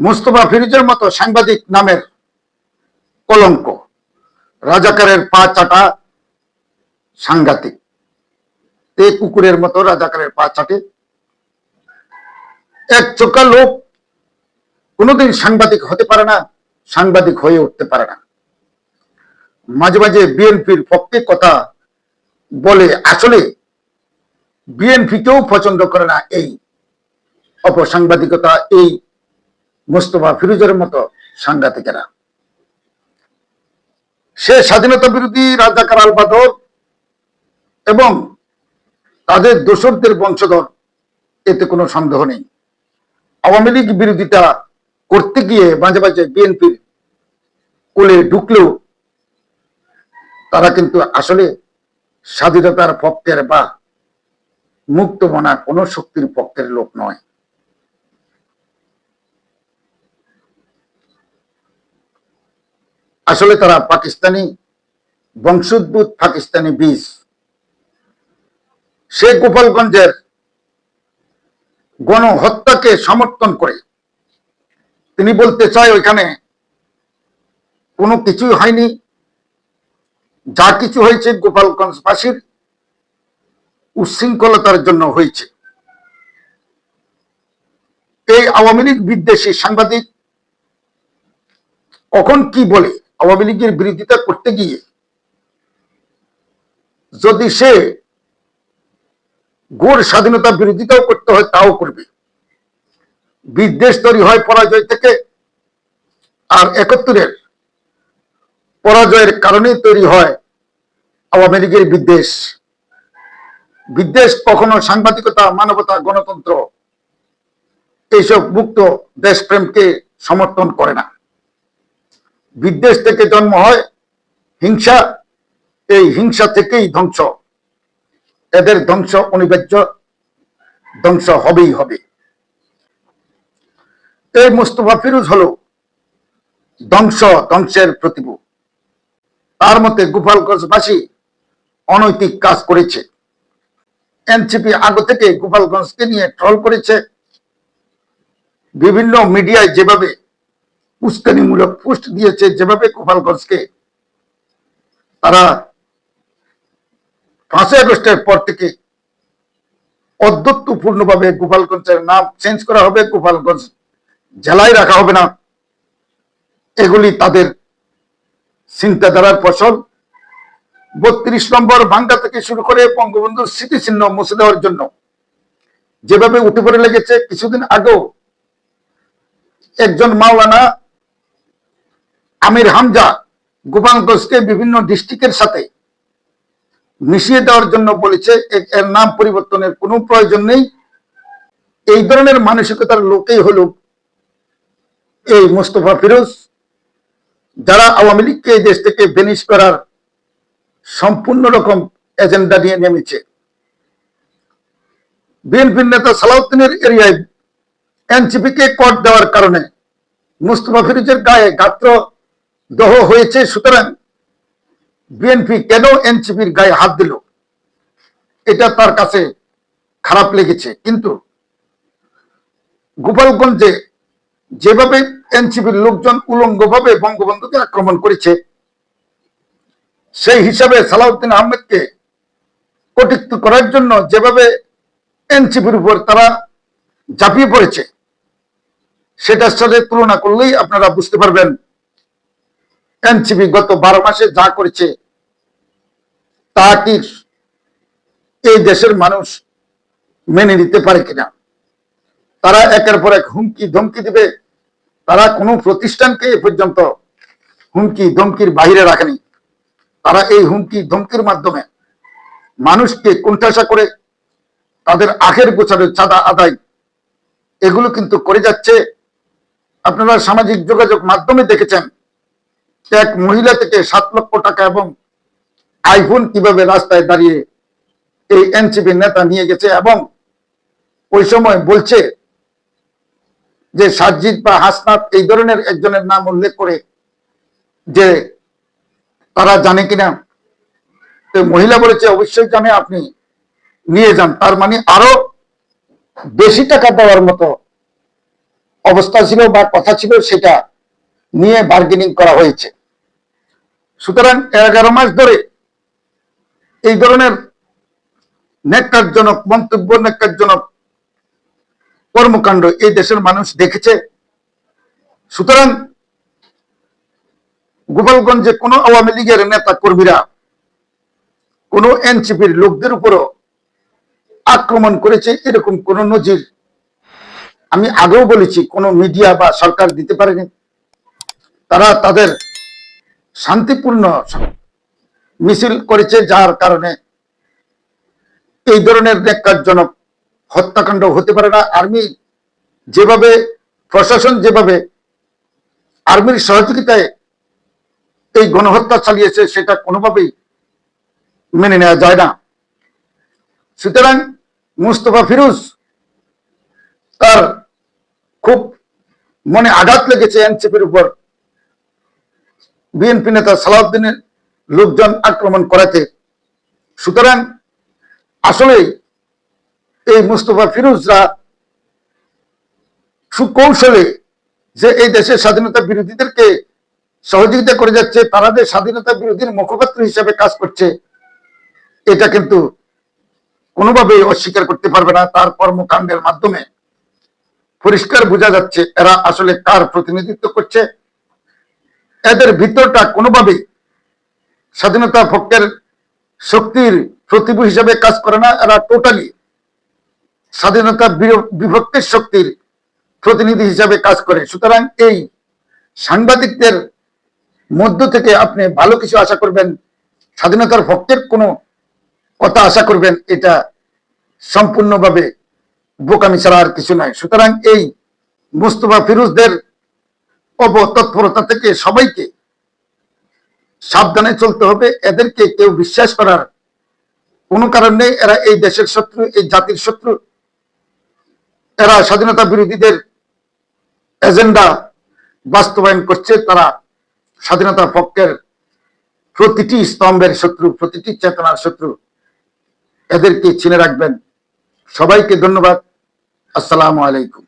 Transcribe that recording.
মুস্তফা ফিরোজের মতো সাংবাদিক নামের কলঙ্ক। রাজাকারের পা চাটা সাংঘাতিক। তে কুকুরের মতো রাজাকারের পা চাটে। এক চোখা লোক কোনোদিন সাংবাদিক হতে পারে না, সাংবাদিক হয়ে উঠতে পারে না। মাঝে মাঝে বিএনপির পক্ষে কথা বলে আসলে বিএনপি বিএনপিকেও পছন্দ করে না এই অপসাংবাদিকতা, এই মোস্তফা ফিরোজের মতো সাংঘাতিকেরা। সে স্বাধীনতা বিরোধী রাজাকার আল বাদর এবং তাদের দোসরদের বংশধর, এতে কোনো সন্দেহ নেই। আওয়ামী লীগ বিরোধিতা করতে গিয়ে মাঝে মাঝে বিএনপির কোলে ঢুকলেও তারা কিন্তু আসলে স্বাধীনতার পক্ষের বা মুক্ত মনা কোনো শক্তির পক্ষের লোক নয়। আসলে তারা পাকিস্তানি বংশোদ্ভূত পাকিস্তানি বীজ। সে গোপালগঞ্জের গণহত্যাকে সমর্থন করে। তিনি বলতে চায়, ওইখানে কোনো কিছুই হয়নি। যা কিছু হয়েছে গোপালগঞ্জবাসীর উচ্ছৃঙ্খলতার জন্য হয়েছে। এই আওয়ামী লীগ বিদ্বেষী সাংবাদিক কখন কি বলে? আওয়ামী লীগের বিরোধিতা করতে গিয়ে যদি সে গোর স্বাধীনতা বিরোধিতাও করতে হয়, তাও করবে। বিদ্বেষ তৈরি হয় পরাজয় থেকে, আর একাত্তরের পরাজয়ের কারণে তৈরি হয় আওয়ামী লীগের বিদ্বেষ। বিদ্বেষ কখনো সাংবাদিকতা, মানবতা, গণতন্ত্র, এইসব মুক্ত দেশপ্রেমকে সমর্থন করে না। বিদ্বেষ থেকে জন্ম হয়, হিংসা, এই হিংসা থেকেই ধ্বংস। এদের ধ্বংস অনিবার্য, ধ্বংস হবেই হবে। এই মুস্তফা ফিরোজ হলো ধ্বংস, ধ্বংসের প্রতিভূ। তার মতে গোপালগঞ্জবাসী অনৈতিক কাজ করেছে। এনসিপি আগে থেকে গোপালগঞ্জকে নিয়ে ট্রল করেছে। বিভিন্ন মিডিয়ায় যেভাবে উস্কানিমূলক পোস্ট দিয়েছে যেভাবে গোপালগঞ্জকে। তারা পাঁচই আগস্টের পর থেকে অধ্যত্বপূর্ণভাবে গোপালগঞ্জের নাম চেঞ্জ করা হবে, গোপালগঞ্জ জেলায় রাখা হবে না। এগুলি তাদের চিন্তাধারার ফসল। বত্রিশ নম্বর ভাঙ্গা থেকে শুরু করে বঙ্গবন্ধুর স্মৃতিচিহ্ন মুছে দেওয়ার জন্য যেভাবে উঠে পড়ে লেগেছে, কিছুদিন আগেও একজন মাওলানা আমির হামজা গোপালগঞ্জকে বিভিন্ন ডিস্ট্রিক্টের সাথে মিশিয়ে দেওয়ার জন্য বলেছে, এর নাম পরিবর্তনের কোনো প্রয়োজন নেই। এই ধরনের মানসিকতার লোকেই হল এই মোস্তফা ফিরোজ, যারা আওয়ামী লীগকে এই দেশ থেকে বেনিশ করার সম্পূর্ণ রকম এজেন্ডা নিয়ে নেমেছে। বিএনপির নেতা সালাউদ্দিনের এরিয়ায় এনসিপি কে কর দেওয়ার কারণে মুস্তফা ফিরোজের গায়ে গাত্র দহ হয়েছে, সুতরাং বিএনপি কেন এনসিপির গায়ে হাত দিল? এটা তার কাছে খারাপ লেগেছে। কিন্তু গোপালগঞ্জে যেভাবে এনসিপির লোকজন উলঙ্গভাবে বঙ্গবন্ধুকে আক্রমণ করেছে, সেই হিসাবে সালাউদ্দিন আহমেদকে কটিত্ব করার জন্য যেভাবে এনসিপির উপর তারা ঝাঁপিয়ে পড়েছে, সেটার সাথে তুলনা করলেই আপনারা বুঝতে পারবেন এনসিপি গত বারো মাসে যা করেছে, তা কি এই দেশের মানুষ মেনে নিতে পারে কিনা? তারা একের পর এক হুমকি ধমকি দিবে। তারা কোনো প্রতিষ্ঠানকে এ পর্যন্ত হুমকি ধমকির বাইরে রাখেনি। তারা এই হুমকি ধমকির মাধ্যমে মানুষকে কোণঠাসা করে তাদের আখের গোছানোর চাঁদা আদায়, এগুলো কিন্তু করে যাচ্ছে। আপনারা সামাজিক যোগাযোগ মাধ্যমে দেখেছেন এক মহিলা থেকে সাত লক্ষ টাকা এবং আইফোন কীভাবে রাস্তায় দাঁড়িয়ে এই এনসিপি নেতা নিয়ে গেছে এবং ওই সময় বলছে যে সাজ্জিদ বা হাসনাত এই ধরনের একজনের নাম উল্লেখ করে যে তারা জানে কিনা মহিলা বলেছে, অবশ্যই জানে, আপনি নিয়ে যান। তার মানে আরও বেশি টাকা দেওয়ার মতো অবস্থা ছিল বা কথা ছিল, সেটা নিয়ে বার্গেনিং করা হয়েছে। সুতরাং এগারো মাস ধরে এই ধরনের ন্যাক্কারজনক মন্তব্য ন্যাক্কারজনক কর্মকাণ্ড এই দেশের মানুষ দেখেছে। সুতরাং গোপালগঞ্জে কোনো আওয়ামী লীগের নেতা কর্মীরা কোন এনসিপির লোকদের উপরও আক্রমণ করেছে, এরকম কোন নজির আমি আগেও বলেছি, কোন মিডিয়া বা সরকার দিতে পারেনি। তারা তাদের শান্তিপূর্ণ মিছিল করেছে যার কারণে এই ধরনের ন্যাক্কারজনক হত্যাকাণ্ড হতে পারে না। আর্মি যেভাবে, প্রশাসন যেভাবে আর্মির সহযোগিতায় এই গণহত্যা চালিয়েছে, সেটা কোনোভাবেই মেনে নেওয়া যায় না। সুতরাং মুস্তফা ফিরোজ তার খুব মনে আঘাত লেগেছে এনসিপির উপর। বিএনপি নেতা সালাউদ্দিনের লোকজন আক্রমণ করাতে। সুতরাং আসলে এই মুস্তফা ফিরোজরা সুকৌশলে যে এই দেশের স্বাধীনতা বিরোধীদেরকে সহযোগিতা করে যাচ্ছে, তারা যে স্বাধীনতা বিরোধীর মুখপাত্র হিসেবে কাজ করছে, এটা কিন্তু কোনোভাবেই অস্বীকার করতে পারবে না। তার কর্মকাণ্ডের মাধ্যমে পরিষ্কার বোঝা যাচ্ছে এরা আসলে কার প্রতিনিধিত্ব করছে। এদের ভিতরটা কোনোভাবেই স্বাধীনতা পক্ষের শক্তির প্রতিভূ হিসাবে কাজ করে না, এরা টোটালি স্বাধীনতা বিভক্তির শক্তির প্রতিনিধি হিসাবে কাজ করে। সুতরাং এই সাংবাদিকদের মধ্য থেকে আপনি ভালো কিছু আশা করবেন, স্বাধীনতার ভক্তের কোনো কথা আশা করবেন, এটা সম্পূর্ণভাবে বোকামি ছাড়া আর কিছু নয়। সুতরাং এই মুস্তফা ফিরোজদের অপতৎপরতা থেকে সবাইকে সাবধানে চলতে হবে। এদেরকে কেউ বিশ্বাস করার কোনো কারণ নেই। এরা এই দেশের শত্রু, এই জাতির শত্রু। এরা স্বাধীনতা বিরোধীদের এজেন্ডা বাস্তবায়ন করছে। তারা স্বাধীনতা পক্ষের প্রতিটি স্তম্ভের শত্রু, প্রতিটি চেতনার শত্রু। এদেরকে চিনে রাখবেন। সবাইকে ধন্যবাদ। আসসালামু আলাইকুম।